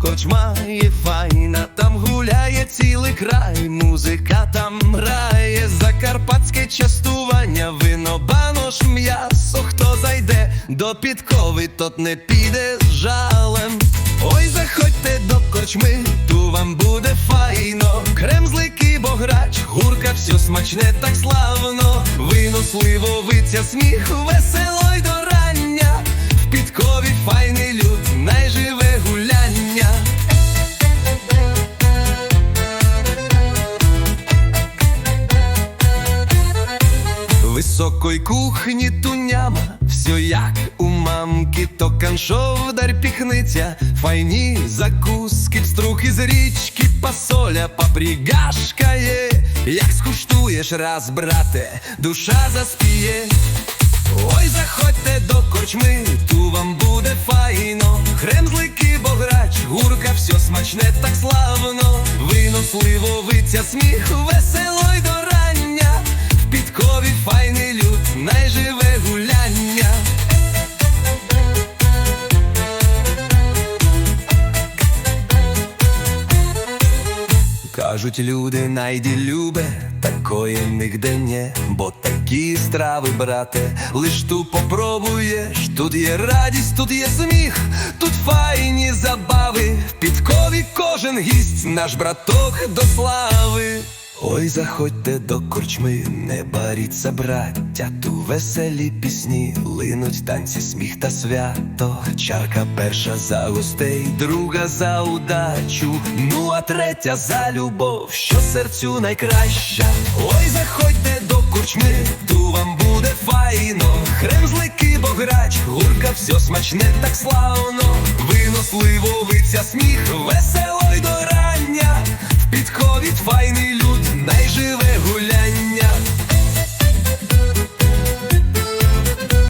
корчма є файна, там гуляє цілий край, музика там грає, закарпатське частування, вино, банош, м'ясо, хто зайде до підкови, тот не піде з жалем. Ой, заходьте до корчми, ту вам буде файно. Кремзлики, бограч, гурка, все смачне, так славно. Вино, сливовиця, сміх, весело й Високої кухні туняма, все як у мамки, то каншовдар піхниця, файні закуски, струхи з річки, пасоля, папрігашка є. Як скуштуєш раз, брате, душа заспіє. Ой, заходьте до корчми, ту вам буде файно. Кремзлики, бограч, гурка, все смачне, так славно. Вино, сливовиця, сміх, весело Кажуть люди, найді любе, такої нігде не, бо такі страви, брате, лиш ту попробуєш, тут є радість, тут є сміх, тут файні забави, в підкові кожен гість, наш браток до слави. Ой, заходьте до корчми, не баріться, браття, ту веселі пісні, линуть танці, сміх та свято. Чарка перша за гостей, друга за удачу, ну а третя за любов, що серцю найкраща. Ой, заходьте до корчми, ту вам буде файно. Кремзлики, бограч, гурка, все смачне, так славно. Вино, сливовиця, сміх, весело